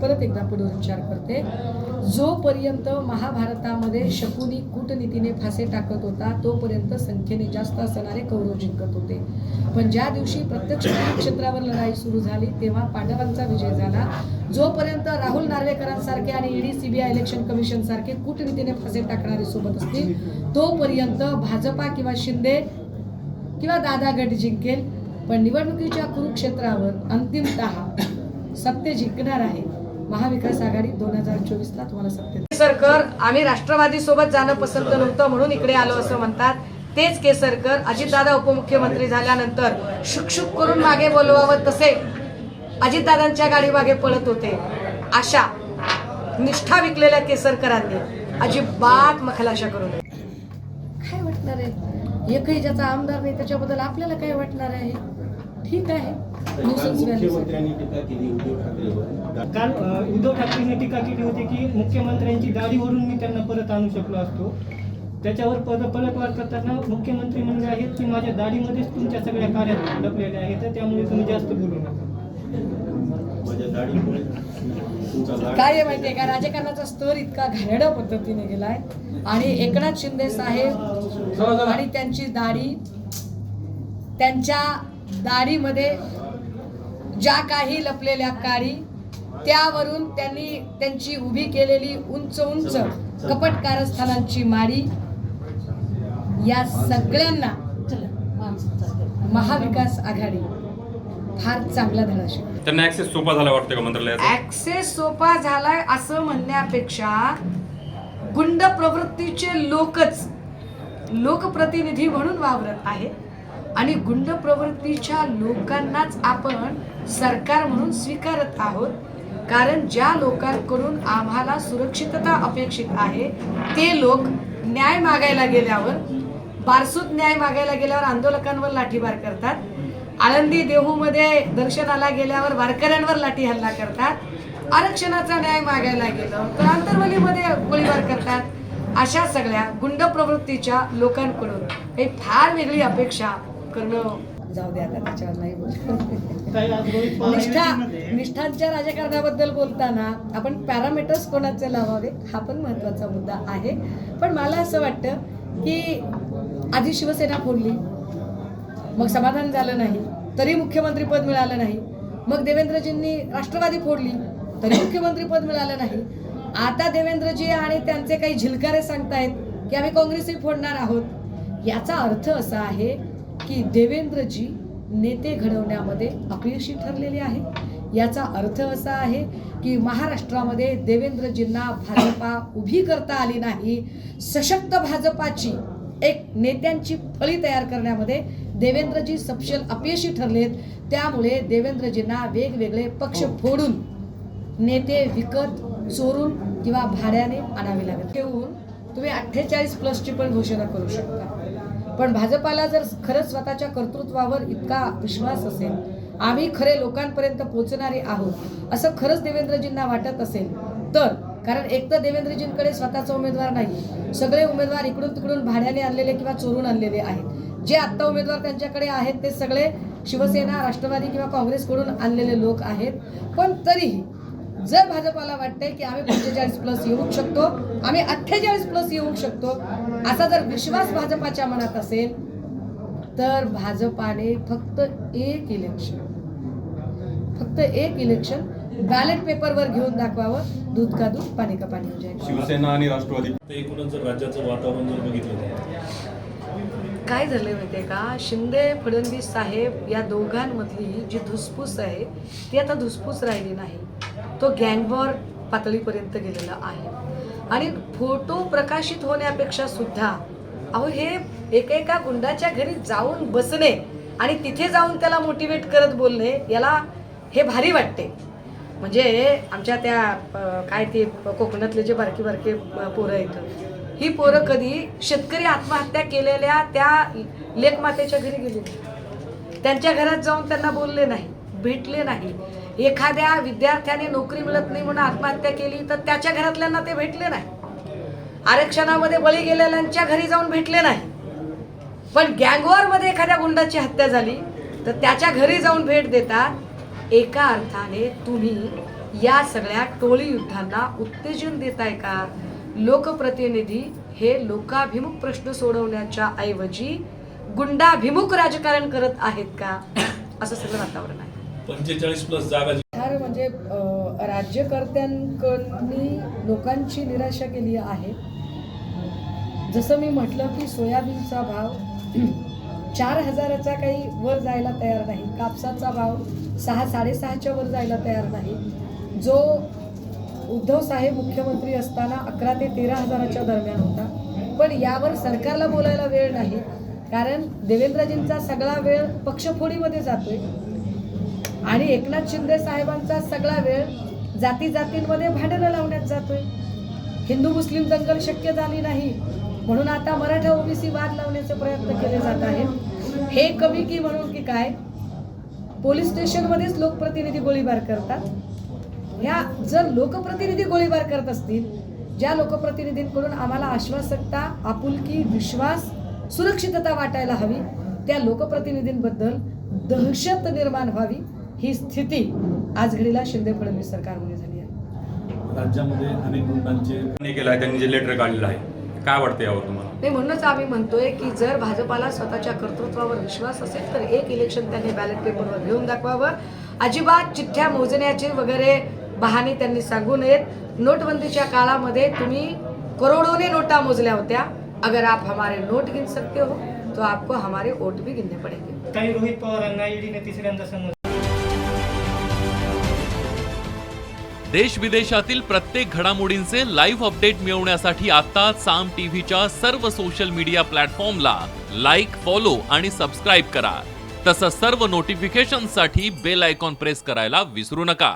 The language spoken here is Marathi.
परत एकदा पुनरुच्चार करते. जोपर्यंत महाभारतामध्ये शकुनी कूटनीतीने फासे टाकत होता तोपर्यंत संख्येने जास्त असणारे कौरव जिंकत होते. पण ज्या दिवशी प्रत्यक्ष क्षेत्रावर लढाई सुरू झाली तेव्हा पांडवांचा विजय झाला. जोपर्यंत राहुल नार्वेकरांसारखे आणि ईडी सीबीआय इलेक्शन कमिशन सारखे कूटनीतीने फासे टाकणारे सोबत असतील तोपर्यंत भाजपा किंवा शिंदे किंवा दादा गट जिंकेल. पण निवडणुकीच्या कुरुक्षेत्रावर अंतिमतः सत्य जिंकणार आहे. महाविकास आघाडी दोन हजार चोवीस ला तुम्हाला सत्य केसरकर आम्ही राष्ट्रवादी सोबत जाणं पसंत नव्हतं म्हणून इकडे आलो असं म्हणतात. तेच केसरकर अजितदादा उपमुख्यमंत्री झाल्यानंतर शुकशुक करून मागे बोलवावं तसे अजितदादांच्या गाडी मागे पळत होते. अशा निष्ठा विकलेल्या केसरकरांनी अजिबात मखलाशा करू नये. काय वाटणार आहे? एकही ज्याचा आमदार नाही त्याच्याबद्दल आपल्याला काय वाटणार आहे? ठीक आहे. मुख्यमंत्र्यांनी टीका केली उद्धव ठाकरेवर. काल उद्धव ठाकरेंनी टीका केली होती की मुख्यमंत्र्यांची दाढीवरून मी त्यांना परत आणू शकलो असतो. त्याच्यावर पद पलटवार करताना मुख्यमंत्री म्हणले आहेत की माझ्या दाढीमध्येच तुमच्या सगळ्या कार्यात लपलेले आहेत तर त्यामुळे तुम्ही जास्त बोलू नका. काय आहे माहितीये का? राजकारणाचा स्तर इतका घाणेरड्या पद्धतीने गेलाय. आणि एकनाथ शिंदे साहेब आणि त्यांची दाढी त्यांच्या दाढीमध्ये ज्या काही लपलेल्या काळी त्यावरून त्यांनी त्यांची उभी केलेली उंच उंच कपट कारस्थानांची माडी या सगळ्यांना महाविकास आघाडी फार चांगला धडा शिकवते त्यांना ऍक्सेस सोपा झाला वाटतं का मंत्रालयाचा? ऍक्सेस सोपा झालाय असं म्हणण्यापेक्षा गुंड प्रवृत्तीचे लोकच लोकप्रतिनिधी म्हणून वावरत आहे आणि गुंड प्रवृत्तीच्या लोकांनाच आपण सरकार म्हणून स्वीकारत आहोत. कारण ज्या लोकांकडून आम्हाला सुरक्षितता अपेक्षित आहे ते लोक न्याय मागायला गेल्यावर बारसूत न्याय मागायला गेल्यावर आंदोलकांवर लाठीमार करतात. आळंदी देहूमध्ये दर्शनाला गेल्यावर वारकऱ्यांवर लाठी हल्ला करतात. आरक्षणाचा न्याय मागायला गेलं तर आंतरवलीमध्ये गोळीबार करतात. अशा सगळ्या गुंड प्रवृत्तीच्या लोकांकडून काही फार वेगळी अपेक्षा करणं. जाऊ दे आता त्याच्यावर नाही निष्ठा निष्ठांच्या राजकारणाबद्दल बोलताना आपण पॅरामीटर्स कोणाचे लावावे हा पण महत्त्वाचा मुद्दा आहे. पण मला असं वाटतं की आधी शिवसेना फोडली मग समाधान झालं नाही तरी मुख्यमंत्री पद मिळालं नाही मग देवेंद्रजींनी राष्ट्रवादी फोडली तरी मुख्यमंत्री पद मिळालं नाही. आता देवेंद्रजी आणि त्यांचे काही झिलकारे सांगतायत की आम्ही काँग्रेसही फोडणार आहोत. याचा अर्थ असा आहे की देवेंद्रजी नेते घडवण्यामध्ये अपयशी ठरलेले आहे याचा अर्थ असा आहे की महाराष्ट्रामध्ये देवेंद्रजींना भाजपा उभी करता आली नाही. सशक्त भाजपाची एक नेत्यांची फळी तयार करण्यामध्ये देवेंद्रजी सपशेल अपयशी ठरलेत. त्यामुळे देवेंद्रजींना वेगवेगळे पक्ष फोडून नेते विकत चोरून किंवा भाड्याने आणावे लागत ठेवून तुम्ही अठ्ठेचाळीस प्लसची पण घोषणा करू शकता. पण भाजपाला जर खरंच स्वतःच्या कर्तृत्वावर इतका विश्वास असेल आम्ही खरे लोकांपर्यंत पोहोचणारे आहोत असं खरंच देवेंद्रजींना वाटत असेल तर कारण एक तर देवेंद्रजींकडे स्वतःचा उमेदवार नाही सगळे उमेदवार इकडून तिकडून भाड्याने आणलेले किंवा चोरून आणलेले आहेत. जे आत्ता उमेदवार त्यांच्याकडे आहेत ते सगळे शिवसेना राष्ट्रवादी किंवा काँग्रेसकडून आणलेले लोक आहेत पण तरीही जर भाजपाला वाटतंय की आम्ही पंचेचाळीस प्लस येऊ शकतो आम्ही अठ्ठेचाळीस प्लस येऊ शकतो असा जर विश्वास भाजपाच्या मनात असेल तर भाजपाने फक्त एक इलेक्शन फक्त एक इलेक्शन बॅलेट पेपरवर घेऊन दाखवावं दूध का दूध पाणी का पाणी हो. शिवसेना आणि राष्ट्रवादी एकूणच जर राज्याचं वातावरण जर बघितलं काय झालंय माहितीये का? शिंदे फडणवीस साहेब या दोघांमधली जी धुसफूस आहे ती आता धुसफूस राहिली नाही. तो गँगवॉर पातळीपर्यंत गेलेला आहे. आणि फोटो प्रकाशित होण्यापेक्षा सुद्धा अहो हे एकेका गुंडाच्या घरी जाऊन बसणे आणि तिथे जाऊन त्याला मोटिवेट करत बोलणे याला हे भारी वाटते. म्हणजे आमच्या त्या काय ते कोकणातले जे बारकी बारके पोरं आहेत ही पोरं कधी शेतकरी आत्महत्या केलेल्या त्या लेखमातेच्या घरी गेली नाही. त्यांच्या घरात जाऊन त्यांना बोलले नाही भेटले नाही. एखाद्या विद्यार्थ्याने नोकरी मिळत नाही म्हणून आत्महत्या केली तर त्याच्या घरातल्यांना ते भेटले नाही. आरक्षणामध्ये बळी गेलेल्यांच्या घरी जाऊन भेटले नाही. पण गँगवॉरमध्ये एखाद्या गुंडाची हत्या झाली तर त्याच्या घरी जाऊन भेट देतात एका अर्थाने तुम्ही या सगळ्या टोळी युद्धांना उत्तेजन देताय का? लोकप्रतिनिधी हे लोकाभिमुख प्रश्न सोडवण्याच्या ऐवजी गुंडाभिमुख राजकारण करत आहेत का? असं सगळं वातावरण आहे. पंचेचाळीस प्लस जागा म्हणजे अं, राज्यकर्त्यांकडनी लोकांची निराशा केली आहे. जसं मी म्हटलं की सोयाबीनचा भाव चार हजाराचा काही वर जायला तयार नाही. कापसाचा भाव सहा साडेसहाच्या वर जायला तयार नाही. जो उद्धव साहेब मुख्यमंत्री असताना अकरा ते तेरा हजाराच्या दरम्यान होता. पण यावर सरकारला बोलायला वेळ नाही. कारण देवेंद्रजींचा सगळा वेळ पक्षफोडीमध्ये जातोय. आणि एकनाथ शिंदे साहेबांचा सगळा वेळ जाती जातींमध्ये भांडणं लावण्यात जातोय. हिंदू मुस्लिम दंगल शक्य झाली नाही. म्हणून आता मराठा ओबीसी वाद लावण्याचे प्रयत्न केले जात आहेत. हे कमी की म्हणून की काय? पोलीस स्टेशनमध्येच लोकप्रतिनिधी गोळीबार करतात. ह्या जर लोकप्रतिनिधी गोळीबार करत असतील ज्या लोकप्रतिनिधींकडून आम्हाला आश्वासकता आपुलकी विश्वास सुरक्षितता वाटायला हवी त्या लोकप्रतिनिधींबद्दल दहशत निर्माण व्हावी ही स्थिती आज घडीला शिंदे फडणवीस सरकारमध्ये झाली आहे. राज्यामध्ये अनेक गुंडांचे त्यांनी केलं आहे? त्यांनी जे लेटर काढलेलं आहे काय वाटतं यावर तुम्हाला? नाही म्हणूनच आम्ही म्हणतोय की जर भाजपाला स्वतःच्या कर्तृत्वावर विश्वास असेल तर एक इलेक्शन त्यांनी बॅलेट पेपरवर घेऊन दाखवावं. अजिबात चिठ्ठ्या मोजण्याचे वगैरे बहाणे त्यांनी सांगू नयेत. नोटबंदीच्या काळामध्ये तुम्ही करोडोने नोटा मोजल्या होत्या. अगर आप हमारे नोट गिन सकते हो तो आपको हमारे वोट भी गिनने पड़ेंगे. काही रोहित पवारांना ईडीने तिसऱ्यांदा समज देश विदेशातील प्रत्येक घडामोडींचे लाईव्ह अपडेट मिळवण्यासाठी आता साम टीव्हीच्या सर्व सोशल मीडिया प्लॅटफॉर्मला लाईक फॉलो आणि सबस्क्राईब करा. तसंच सर्व नोटिफिकेशनसाठी बेल आयकॉन प्रेस करायला विसरू नका.